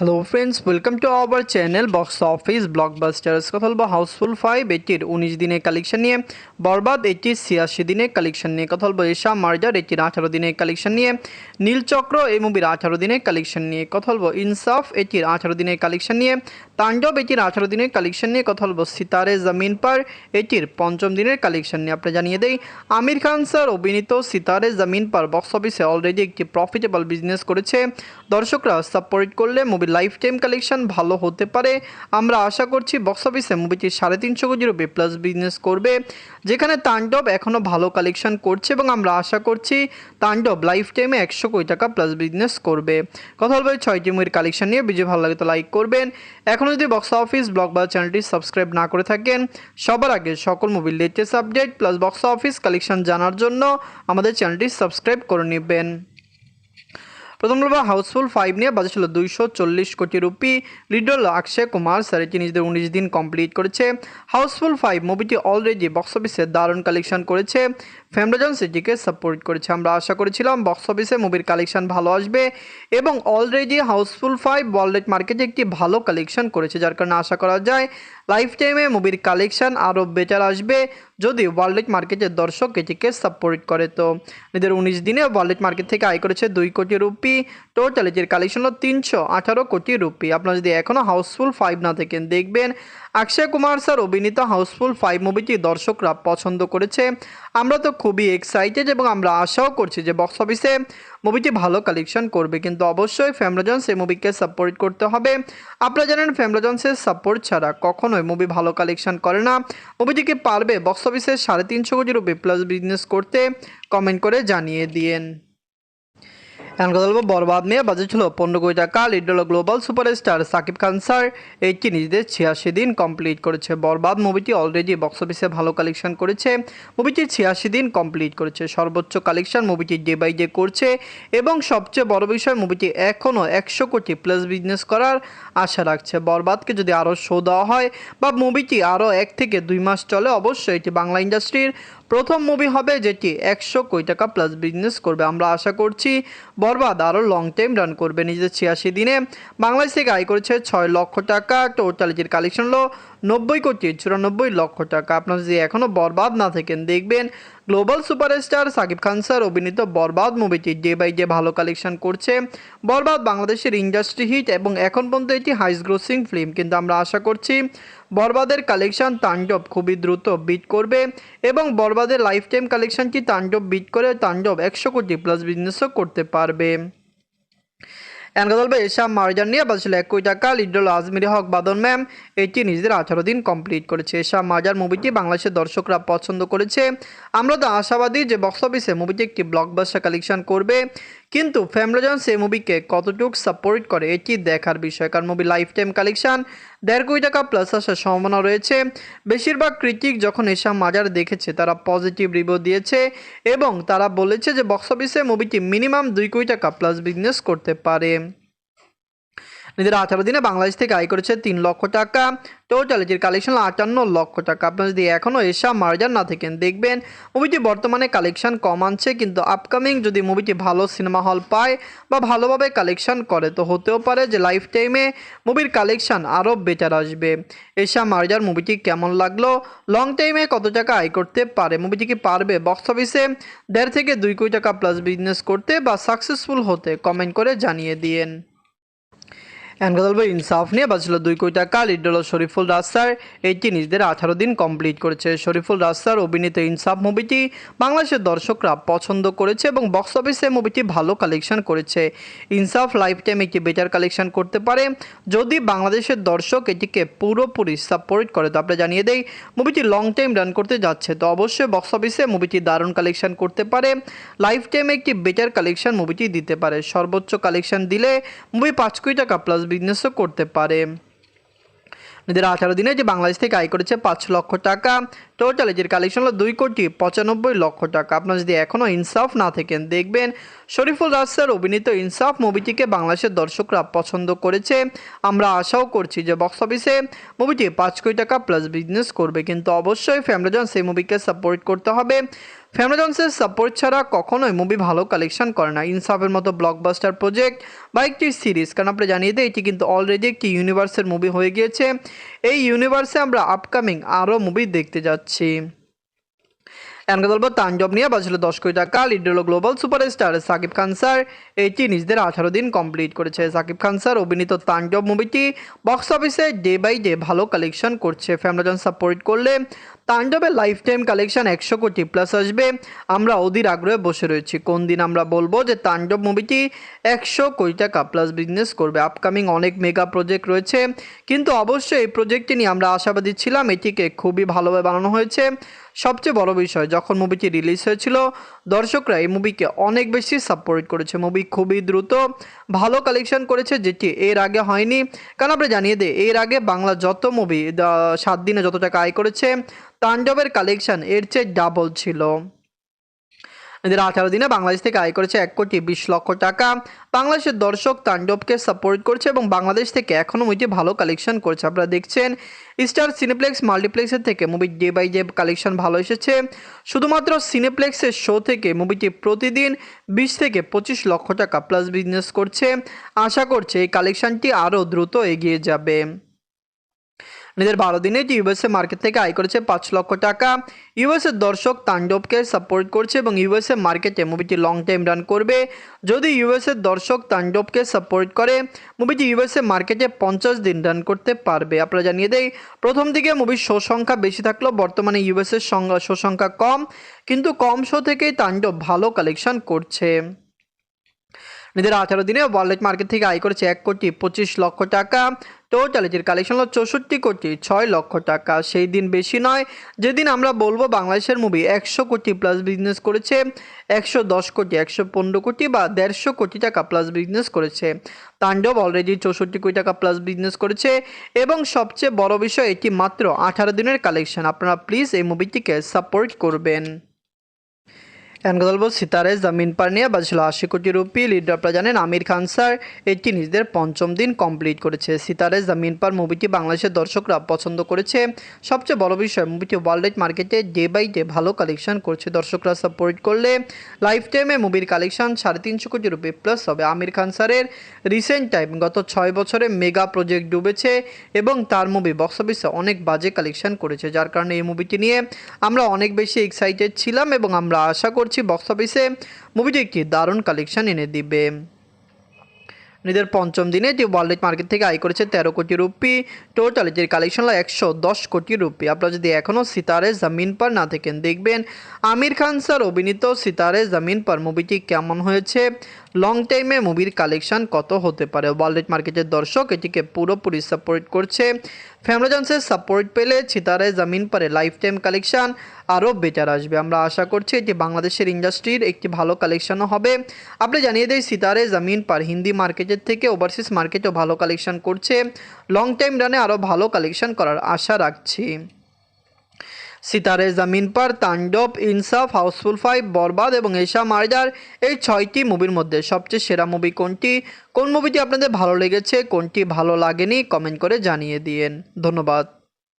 Hello friends welcome to our channel box office blockbusters কথা বলব Housefull five এটির উনিশ দিনের কালেকশন নিয়ে, বরবাদ এটির ছিয়াশি দিনের কালেকশন নিয়ে কথা বলব এশা মার্জার এটির আঠারো দিনের কালেকশন নিয়ে নীলচক্র এই মুভির আঠারো দিনের কালেকশন নিয়ে কথা বলব ইনসাফ এটির আঠারো দিনের কালেকশন নিয়ে তাণ্ডব এটির আঠারো দিনের কালেকশন নিয়ে কথা বলব সিতারে জমিন পার এটির পঞ্চম দিনের কালেকশন নিয়ে আপনি জানিয়ে দেই আমির খান স্যার অভিনীত সিতারে জমিন পার বক্স অফিসে অলরেডি একটি প্রফিটেবল বিজনেস করেছে, দর্শকরা সাপোর্ট করলে মুভির লাইফ টাইম কালেকশন ভালো হতে পারে। আমরা আশা করছি বক্স অফিসে মুভিটি সাড়ে তিনশো কোটি রুপি প্লাস বিজনেস করবে, যেখানে তাণ্ডব এখনও ভালো কালেকশন করছে এবং আমরা আশা করছি তাণ্ডব লাইফ টাইমে একশো কোটি টাকা প্লাস বিজনেস করবে। কথা বলব ছয়টি মুভির কালেকশন নিয়ে। ভিডিও ভালো লাগে তো লাইক করবেন। এখনও যদি বক্স অফিস ব্লগ বা চ্যানেলটি সাবস্ক্রাইব না করে থাকেন, সবার আগে সকল মুভির latest update plus box office collection জানার জন্য আমাদের চ্যানেলটি সাবস্ক্রাইব করে নেবেন। প্রথম লোভা হাউসফুল ফাইভ নিয়ে বাজেট ছিল দুইশো চল্লিশ কোটি রুপি। লিডল অক্ষয় কুমার স্যারেটি নিজেদের উনিশ দিন কমপ্লিট করেছে। হাউসফুল ফাইভ মুভিটি অলরেডি বক্স অফিসে দারুণ কালেকশন করেছে। ফ্যামরাজন সিটিকে সাপোর্ট করেছে। আমরা আশা করেছিলাম বক্স অফিসে মুভির কালেকশন ভালো আসবে এবং অলরেডি হাউসফুল ফাইভ ওয়ার্ল্ড মার্কেটে একটি ভালো কালেকশন করেছে, যার কারণে আশা করা যায় লাইফ টাইমে মুভির কালেকশন আরও বেটার আসবে যদি ওয়ার্ল্ড মার্কেটের দর্শক এটিকে সাপোর্ট করে। তো এদের উনিশ দিনে ওয়ার্ল্ড মার্কেট থেকে আয় করেছে দুই কোটি রুপি। টোটাল এটির কালেকশন হলো তিনশো আঠারো কোটি রুপি। আপনারা যদি এখনও হাউসফুল ফাইভ না থাকেন দেখবেন অক্ষয় কুমার স্যার অভিনীত হাউসফুল ফাইভ মুভিটি দর্শকরা পছন্দ করেছে। আমরা তো খুবই এক্সাইটেড এবং আমরা আশাও করছি যে বক্স অফিসে মুভিটি ভালো কালেকশন করবে, কিন্তু অবশ্যই ফ্যামরাজন্স এই মুভিকে সাপোর্ট করতে হবে। আপনারা জানেন ফ্যামরাজন্সের সাপোর্ট ছাড়া কখনোই মুভি ভালো কালেকশন করে না। মুভিটিকে পারবে বক্স অফিসে সাড়ে তিনশো কোটি রুপি প্লাস বিজনেস করতে? কমেন্ট করে জানিয়ে দিয়েন। এখন কথা বলব বরবাদ নিয়ে বাজেট ছিল পনেরো কোটি টাকা লিড হলো global superstar Shakib Khan sir. এইটি নিজেদের ছিয়াশি দিন কমপ্লিট করেছে বরবাদ। মুভিটি অলরেডি বক্স অফিসে ভালো কালেকশন করেছে। মুভিটি ছিয়াশি দিন কমপ্লিট করেছে। সর্বোচ্চ কালেকশন মুভিটি ডে বাই ডে করছে এবং সবচেয়ে বড় বিষয় মুভিটি এখনও একশো কোটি প্লাস বিজনেস করার আশা রাখছে। বরবাদকে যদি আরও শো দেওয়া হয় বা মুভিটি আরও এক থেকে দুই মাস চলে, অবশ্যই এটি বাংলা ইন্ডাস্ট্রির প্রথম মুভি হবে যেটি একশো কোটি টাকা প্লাস বিজনেস করবে। আমরা আশা করছি বরবাদ আরও লং টাইম রান করবে নিজেদের ছিয়াশি দিনে। বাংলাদেশ থেকে আয় করেছে ছয় লক্ষ টাকা। টোটাল এটির কালেকশন হলো নব্বই কোটি চুরানব্বই লক্ষ টাকা। আপনারা যদি এখনও বরবাদ না থাকেন, দেখবেন global superstar Shakib Khan sir অভিনীত বরবাদ মুভিটি ডে বাই ডে ভালো কালেকশন করছে। বরবাদ বাংলাদেশের ইন্ডাস্ট্রি হিট এবং এখন পর্যন্ত এটি হাইস গ্রোসিং ফিল্ম কিন্তু আমরা আশা করছি বরবাদের কালেকশন তাণ্ডব খুবই দ্রুত বিট করবে এবং বরবাদের লাইফ টাইম কালেকশনটি তাণ্ডব বিট করে তাণ্ডব একশো কোটি প্লাস বিজনেসও করতে পারবে। এনগাদল বা এসা মারজান নিয়ে বাজছিল এক টাকা লিডল আজমিরি হক বাদন ম্যাম। এটি নিজেদের আঠারো দিন কমপ্লিট করেছে। এসা মার্জার মুভিটি বাংলাদেশের দর্শকরা পছন্দ করেছে। আমরা তো আশাবাদী যে বক্স অফিসে মুভিটি একটি ব্লকবাস্টার কালেকশন করবে। কিন্তু ফ্যামলোজন সে মুভিকে কতটুকু সাপোর্ট করে এটি দেখার বিষয়। কারণ মুভি লাইফ টাইম কালেকশন দেড় কোটি টাকা প্লাস আসার সম্ভাবনা রয়েছে। বেশিরভাগ ক্রিটিক যখন এসব মাজার দেখেছে, তারা পজিটিভ রিভিউ দিয়েছে এবং তারা বলেছে যে বক্স অফিসে মুভিটি মিনিমাম দুই কোটি টাকা প্লাস বিজনেস করতে পারে। নিজের আঠারো দিনে বাংলাদেশ থেকে আয় করেছে তিন লক্ষ টাকা। টোটাল এটির কালেকশন আটান্ন লক্ষ টাকা। আপনারা যদি এখনও এসা মার্জার না থাকেন, দেখবেন মুভিটি বর্তমানে কালেকশন কম আনছে, কিন্তু আপকামিং যদি মুভিটি ভালো সিনেমা হল পায় বা ভালোভাবে কালেকশন করে, তো হতেও পারে যে লাইফ টাইমে মুভির কালেকশন আরও বেটার আসবে। এসা মার্জার মুভিটি কেমন লাগল? লং টাইমে কত টাকা আয় করতে পারে? মুভিটি কি পারবে? বক্স অফিসে দেড় থেকে দুই কোটি টাকা প্লাস বিজনেস করতে বা সাকসেসফুল হতে কমেন্ট করে জানিয়ে দিয়েন। এনগদলব ইনসাফ নিয়ে বাজছিল দুই কোটি টাকা লিড হল শরীফুল রাস্তার। এটি নিজেদের আঠারো দিন কমপ্লিট করেছে শরীফুল রাস্তার অভিনীত ইনসাফ মুভিটি। বাংলাদেশের দর্শকরা পছন্দ করেছে এবং বক্স অফিসে মুভিটি ভালো কালেকশন করেছে। ইনসাফ লাইফ টাইম একটি বেটার কালেকশন করতে পারে। যদি বাংলাদেশের দর্শক এটিকে পুরোপুরি সাপোর্ট করে, তো আপনারা জানিয়ে দেই, মুভিটি লং টাইম রান করতে যাচ্ছে, তো অবশ্যই বক্স অফিসে মুভিটি দারুণ কালেকশন করতে পারে। লাইফ টাইমে একটি বেটার কালেকশন মুভিটি দিতে পারে। সর্বোচ্চ কালেকশন দিলে মুভি পাঁচ কোটি টাকা প্লাস বিজনেসও করতে পারে। নিজের আঠারো দিনে যে বাংলাদেশ থেকে আয় করেছে পাঁচ লক্ষ টাকা টোটাল এটির কালেকশন হলো দুই কোটি পঁচানব্বই লক্ষ টাকা। আপনারা যদি এখনও ইনসাফ না থাকেন, দেখবেন শরীফুল রাস্তার অভিনীত ইনসাফ মুভিটিকে বাংলাদেশের দর্শকরা পছন্দ করেছে। আমরা আশাও করছি যে বক্স অফিসে মুভিটি পাঁচ কোটি টাকা প্লাস বিজনেস করবে। কিন্তু অবশ্যই ফ্যামরাজন সেই মুভিকে সাপোর্ট করতে হবে। ফ্যামিলি জনসের সাপোর্ট ছাড়া কখনোই মুভি ভালো কালেকশন করে না। ইনসাফের মতো ব্লকবাস্টার প্রজেক্ট বা একটি সিরিজ কারণ আপনি জানিয়ে দিই, এটি কিন্তু অলরেডি একটি ইউনিভার্সের মুভি হয়ে গিয়েছে। এই ইউনিভার্সে আমরা আপকামিং আরও মুভি দেখতে যাচ্ছি। এনকে তাঞ্জব নিয়ে বাজছিল দশ কোটি টাকা। লিড হলো global superstar Shakib Khan sir. এটি নিজেদের আঠারো দিন কমপ্লিট করেছে। সাকিব খান স্যার, অভিনীত তাঞ্জব মুভিটি বক্স অফিসে ডে বাই ডে ভালো কালেকশন করছে। ফ্যামিলিজন সাপোর্ট করলে তাণ্ডবের লাইফ টাইম কালেকশন একশো কোটি প্লাস আসবে। আমরা অধীর আগ্রহে বসে রয়েছি। কোন দিন আমরা বলব যে তাণ্ডব মুভিটি একশো কোটি টাকা প্লাস বিজনেস করবে। আপকামিং অনেক মেগা প্রজেক্ট রয়েছে। কিন্তু অবশ্যই এই প্রজেক্টটি নিয়ে আমরা আশাবাদী ছিলাম। এটিকে খুবই ভালোভাবে বানানো হয়েছে। সবচেয়ে বড় বিষয়, যখন মুভিটি রিলিজ হয়েছিল, দর্শকরা এই মুভিকে অনেক বেশি সাপোর্ট করেছে। মুভি খুবই দ্রুত ভালো কালেকশন করেছে, যেটি এর আগে হয়নি। কারণ আপনি জানিয়ে দিই, এর আগে বাংলা যত মুভি সাত দিনে যত টাকা আয় করেছে, তাণ্ডবের কালেকশন এর চেয়ে ডাবল ছিল। এদের আঠারো দিনে বাংলাদেশ থেকে আয় করেছে এক কোটি বিশ লক্ষ টাকা। বাংলাদেশের দর্শক তাণ্ডবকে সাপোর্ট করছে এবং বাংলাদেশ থেকে এখনও মুভিটি ভালো কালেকশন করছে। আপনারা দেখছেন স্টার সিনেপ্লেক্স মাল্টিপ্লেক্সের থেকে মুভির ডে বাই ডে কালেকশন ভালো এসেছে। শুধুমাত্র সিনেপ্লেক্সের শো থেকে মুভিটি প্রতিদিন বিশ থেকে পঁচিশ লক্ষ টাকা প্লাস বিজনেস করছে। আশা করছে এই কালেকশনটি আরও দ্রুত এগিয়ে যাবে। নিজের বারো দিনে এটি ইউএসএ মার্কেট থেকে আয় করেছে পাঁচ লক্ষ টাকা। ইউএসএর দর্শক তাণ্ডবকে সাপোর্ট করছে এবং ইউএসএ মার্কেটে মুভিটি লং টাইম রান করবে। যদি ইউএসএর দর্শক তাণ্ডবকে সাপোর্ট করে মুভিটি ইউএসএ মার্কেটে পঞ্চাশ দিন রান করতে পারবে। আপনারা জানিয়ে দেই, প্রথম দিকে মুভির শো সংখ্যা বেশি থাকলেও বর্তমানে ইউএসএর সংখ্যা শো সংখ্যা কম, কিন্তু কম শো থেকেই তাণ্ডব ভালো কালেকশন করছে। নিজের আঠারো দিনে ওয়ার্ল্ড মার্কেট থেকে আয় করেছে এক কোটি পঁচিশ লক্ষ টাকা। টোটাল এটির কালেকশন হলো চৌষট্টি কোটি ছয় লক্ষ টাকা। সেই দিন বেশি নয়, যেদিন আমরা বলব বাংলাদেশের মুভি একশো কোটি প্লাস বিজনেস করেছে, একশো দশ কোটি, একশো পনেরো কোটি বা দেড়শো কোটি টাকা প্লাস বিজনেস করেছে। তাণ্ডব অলরেডি চৌষট্টি কোটি টাকা প্লাস বিজনেস করেছে এবং সবচেয়ে বড় বিষয় এটি মাত্র আঠারো দিনের কালেকশন আপনারা প্লিজ এই মুভিটিকে সাপোর্ট করবেন। এনকে বলব সিতারে, জমিন পার নিয়ে বাজছিল আশি কোটি রুপি। লিডার আপনারা জানেন আমির খান স্যার, এটি নিজেদের পঞ্চম দিন কমপ্লিট করেছে। সিতারে, জমিন পার মুভিটি বাংলাদেশের দর্শকরা পছন্দ করেছে। সবচেয়ে বড় বিষয়, মুভিটি ওয়ার্ল্ড মার্কেটে ডে বাই ডে ভালো কালেকশন করছে। দর্শকরা সাপোর্ট করলে লাইফ টাইমে মুভির কালেকশন সাড়ে তিনশো কোটি রুপি প্লাস হবে। আমির খান স্যারের রিসেন্ট টাইম গত ছয় বছরে মেগা প্রজেক্ট ডুবেছে এবং তার মুভি বক্স অফিসে অনেক বাজে কালেকশন করেছে। যার কারণে এই মুভিটি নিয়ে আমরা অনেক বেশি এক্সাইটেড ছিলাম এবং আমরা আশা করছি বক্স অফিসে মুভিটি একটি দারুণ কালেকশন এনে দিবে। নিজের পঞ্চম দিনে যে ওয়ার্ল্ড মার্কেট থেকে আয় করেছে তেরো কোটি রুপি টোটাল যে কালেকশন হলো একশো দশ কোটি রুপি। আপনারা যদি এখনও সিতারে জামিন পর না থাকেন, দেখবেন আমির খান স্যার, অভিনীত সিতারে জামিন পর মুভিটি কেমন হয়েছে? লং টাইমে মুভির কালেকশন কত হতে পারে? ওয়ার্ল্ড মার্কেটের দর্শক এটিকে পুরোপুরি সাপোর্ট করছে। ফ্যামিলি জনসের সাপোর্ট পেলে সিতারে জামিন পারে লাইফ টাইম কালেকশন আরও বেটার আসবে। আমরা আশা করছি এটি বাংলাদেশের ইন্ডাস্ট্রির একটি ভালো কালেকশনও হবে। আপনি জানিয়ে দেয় সিতারে জামিন পার হিন্দি মার্কেটের থেকে ওভারসিজ মার্কেটেও ভালো কালেকশন করছে। লং টাইম রানে আরও ভালো কালেকশন করার আশা রাখছি। সিতারে জামিন পার, তাণ্ডব, ইনসাফ, হাউসফুল ফাইভ বরবাদ এবং এশা মার্ডার এই ছয়টি মুভির মধ্যে সবচেয়ে সেরা মুভি কোনটি? কোন মুভিটি আপনাদের ভালো লেগেছে, কোনটি ভালো লাগেনি, কমেন্ট করে জানিয়ে দিয়েন। ধন্যবাদ।